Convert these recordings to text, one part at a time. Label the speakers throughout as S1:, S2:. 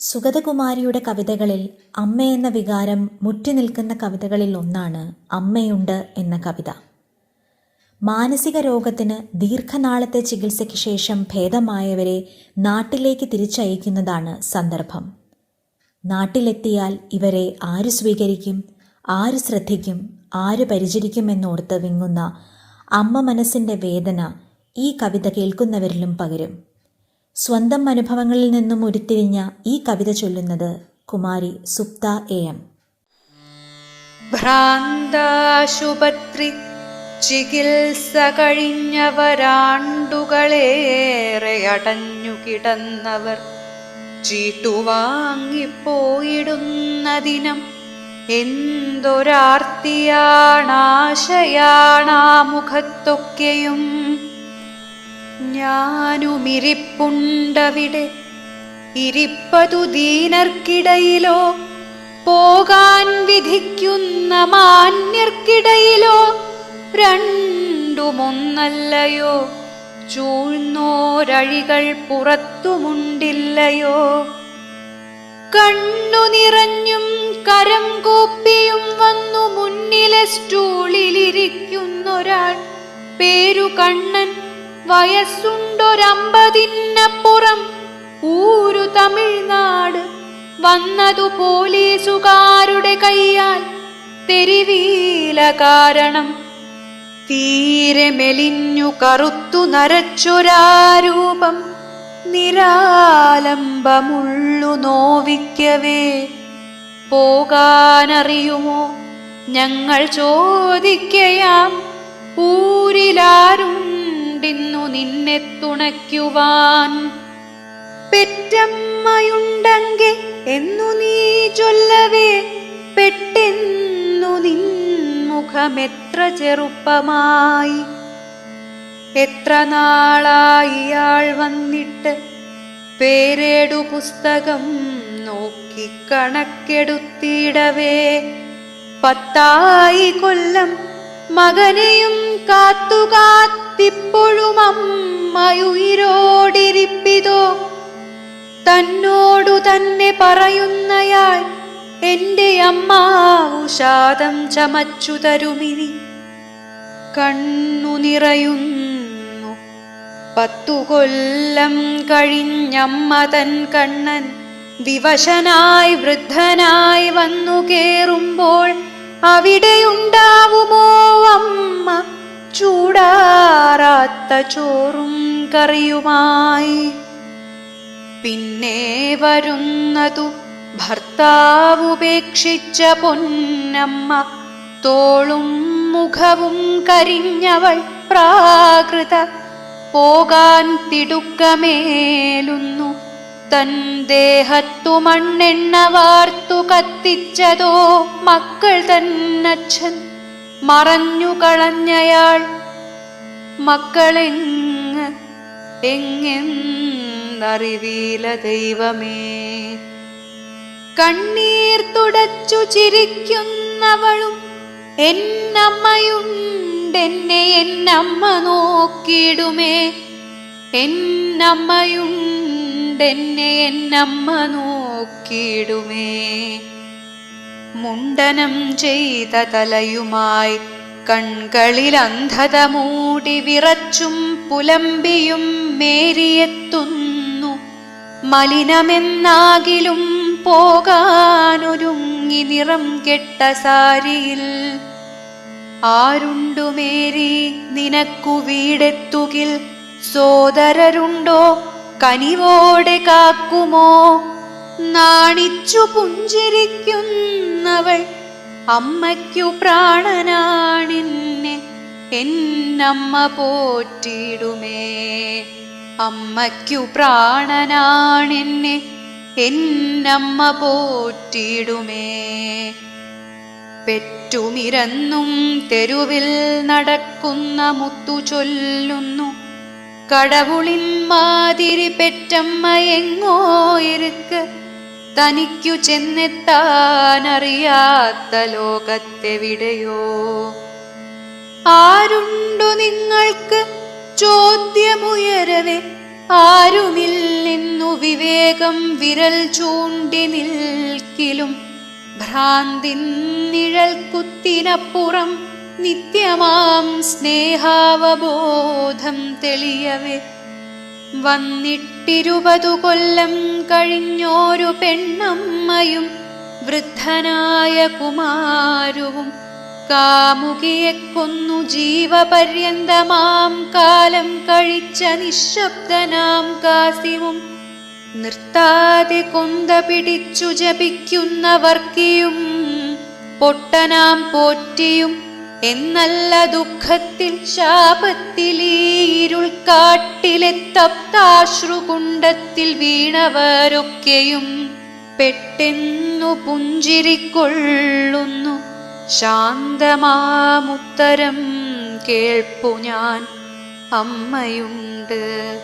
S1: സുഗതകുമാരിയുടെ കവിതകളിൽ അമ്മയെന്ന വികാരം മുറ്റി നിൽക്കുന്ന കവിതകളിൽ ഒന്നാണ് അമ്മയുണ്ട് എന്ന കവിത. മാനസിക രോഗത്തിന് ദീർഘനാളത്തെ ചികിത്സയ്ക്ക് ശേഷം ഭേദമായവരെ നാട്ടിലേക്ക് തിരിച്ചയക്കുന്നതാണ് സന്ദർഭം. നാട്ടിലെത്തിയാൽ ഇവരെ ആര് സ്വീകരിക്കും ആര് ശ്രദ്ധിക്കും ആര് പരിചരിക്കുമെന്നോർത്ത് വിങ്ങുന്ന അമ്മ മനസ്സിന്റെ വേദന ഈ കവിത കേൾക്കുന്നവരിലും പകരും. സ്വന്തം അനുഭവങ്ങളിൽ നിന്നും ഉരുത്തിരിഞ്ഞ ഈ കവിത ചൊല്ലുന്നത് കുമാരി സുപ്ത എ എം.
S2: ഭ്രാന്താശുപത്രി ചികിത്സ കഴിഞ്ഞവരാണ്ടുകളേറെ അടഞ്ഞു കിടന്നവർ ചീട്ടുവാങ്ങിപ്പോയിടുന്ന ദിനം എന്തൊരാർത്തിയാണാശയാണാ മുഖത്തൊക്കെയും ഞാനുമിരിപ്പുണ്ടവിടെ. ഇരിപ്പതു ദീനർക്കിടയിലോ പോകാൻ വിധിക്കുന്ന മാന്യർക്കിടയിലോ രണ്ടുമൊന്നല്ലയോ ചൂഴ്ന്നോരഴികൾ പുറത്തുമുണ്ടില്ലയോ. കണ്ണു നിറഞ്ഞും കരം കൂപ്പിയും വന്നു മുന്നിലെ സ്റ്റൂളിലിരിക്കുന്നൊരാൾ പേരു കണ്ണൻ വയസ്സുണ്ടൊരമ്പതിനപ്പുറം ഊരു തമിഴ്നാട് വന്നതു പോലീസുകാരുടെ കയ്യാൽ തെരുവീല കാരണം. തീരെ മെലിഞ്ഞു കറുത്തു നരച്ചൊരാരൂപം നിരാലംബമുള്ളു നോവിക്കവേ. പോകാനറിയുമോ? ഞങ്ങൾ ചോദിക്കയാം. ഊരിലാരുണ്ടിന്നു നിന്നെ തുണയ്ക്കുവാൻ. പെറ്റമ്മയുണ്ടെങ്കിൽ എന്നു നീ ചൊല്ലവേ. പെട്ടെന്നു നിൻ മുഖമെത്ര ചെറുപ്പമായി. എത്ര നാളായി ആൾ വന്നിട്ട് പേരേടു പുസ്തകം നോക്കി കണക്കെടുത്തിടവേ. പത്തായി കൊല്ലം മകനെയും കാത്തു കാത്തിപ്പോഴും അമ്മയുയിരോടിരിപ്പിതോ? തന്നോടു തന്നെ പറയുന്നയാൾ എന്റെ അമ്മാവുഷാദം ചമച്ചു തരുമിനി. കണ്ണു നിറയുന്നു. പത്തു കൊല്ലം കഴിഞ്ഞമ്മ തൻ കണ്ണൻ വിവശനായി വൃദ്ധനായി വന്നു കേറുമ്പോൾ അവിടെയുണ്ടാവുമോ അമ്മ? ചൂടാറാത്ത ചോറും കറിയുമായി. പിന്നെ വരുന്നതു ഭർത്താവുപേക്ഷിച്ച പൊന്നമ്മ തോളും മുഖവും കരിഞ്ഞവൾ പ്രാകൃത. പോകാൻ തിടുക്കമേലുന്നു തൻ ദേഹത്തു മണ്ണെണ്ണ വാർത്തു കത്തിച്ചതോ മക്കൾ തന്നച്ഛൻ. മറഞ്ഞു കളഞ്ഞയാൾ മക്കളെങ്ങ് എങ്ങെന്നറിവീല ദൈവമേ. കണ്ണീർ തുടച്ചു ചിരിക്കുന്നവളും എന്നമ്മയുണ്ടെന്നെ എന്നമ്മ നോക്കിയിടുമേ. എന്നമ്മയുണ്ടെന്നെ എന്നമ്മ നോക്കിയിടുമേ. മുണ്ടനം ചെയ്ത തലയുമായി കൺകളിൽ അന്ധത മൂടി വിറച്ചും പുലമ്പിയും മേരിയെത്തുന്നു. മലിനമെന്നാകിലും പോകാനൊരുങ്ങി നിറം കെട്ട സാരിയിൽ. ആരുണ്ടുമേരി നിനക്കു വീടെത്തുകിൽ? സോദരരുണ്ടോ? കനിവോടെ കാക്കുമോ? നാണിച്ചു തന്നവൾ അമ്മയ്ക്കു പ്രാണനാണിന്നെ. എന്നമ്മ പോറ്റിടുമേ. അമ്മയ്ക്കു പ്രാണനാണിന്നെ. എന്നമ്മ പോറ്റിടുമേ. പെറ്റുമിരന്നും തെരുവിൽ നടക്കുന്ന മുത്തു ചൊല്ലുന്നു. കടവുളിൻ മാതിരി പെറ്റമ്മ എങ്ങോ ഇരുക്ക്. തനിക്കു ചെന്നെത്താനറിയാത്ത ലോകത്തെവിടെയോ? ആരുണ്ടു നിങ്ങൾക്ക് ചോദ്യമുയരവേ? ആരുമില്ലെന്നു വിവേകം വിരൽ ചൂണ്ടി നിൽക്കിലും ഭ്രാന്തിൻ നിഴൽ കുത്തിനപ്പുറം നിത്യമാം സ്നേഹാവബോധം തെളിയവേ. വന്നിട്ടിരുപതു കൊല്ലം കഴിഞ്ഞോരു പെണ്ണമ്മയും വൃദ്ധനായ കുമാരുവും കാമുകിയെ കൊന്നു ജീവപര്യന്തമാം കാലം കഴിച്ച നിശബ്ദനാം കാസിവും നിർത്താതെ കൊന്ത പിടിച്ചു ജപിക്കുന്നവർക്കിയും പൊട്ടനാം പോറ്റിയും എന്നല്ല ദുഃഖത്തിൽ ശാപത്തിൽ ഈ ഇരുൾക്കാട്ടിലെ തപ്താശ്രുകുണ്ടത്തിൽ വീണവരൊക്കെയും പെട്ടെന്നു പുഞ്ചിരിക്കൊള്ളുന്നു. ശാന്തമാമുത്തരം കേൾപ്പു ഞാൻ. അമ്മയുണ്ട്.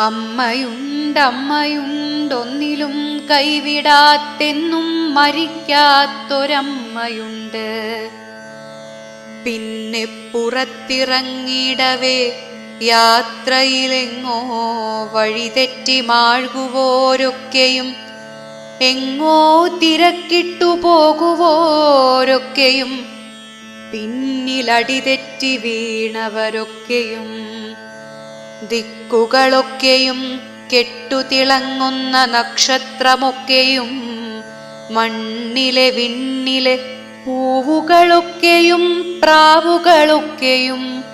S2: അമ്മയുണ്ടമ്മയുണ്ടൊന്നിലും കൈവിടാത്തെന്നും മരിക്കാത്തൊരമ്മയുണ്ട്. പിന്നെ പുറത്തിറങ്ങിടവേ യാത്രയിലെങ്ങോ വഴിതെറ്റി മാഴുകുവോരൊക്കെയും എങ്ങോ തിരക്കിട്ടു പോകുവോരൊക്കെയും പിന്നിലടിതെറ്റി വീണവരൊക്കെയും ദിക്കുകളൊക്കെയും കെട്ടുതിളങ്ങുന്ന നക്ഷത്രമൊക്കെയും മണ്ണിലെ വിണ്ണിലെ പൂവുകളൊക്കെയും പ്രാവുകളൊക്കെയും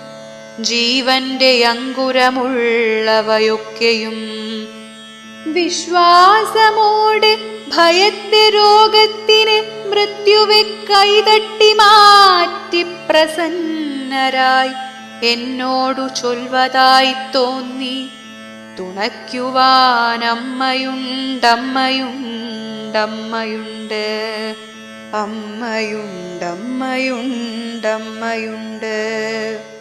S2: ജീവന്റെ അങ്കുരമുള്ളവയൊക്കെയും. വിശ്വാസമോടെ ഭയത്തെ രോഗത്തിന് മൃത്യുവെ കൈതട്ടി മാറ്റി പ്രസന്നരായി എന്നോടു ചൊൽവതായി തോന്നി. തുണയ്ക്കുവാനമ്മയുണ്ടമ്മയുണ്ടമ്മയുണ്ട്. അമ്മയുണ്ടമ്മയുണ്ടമ്മയുണ്ട്.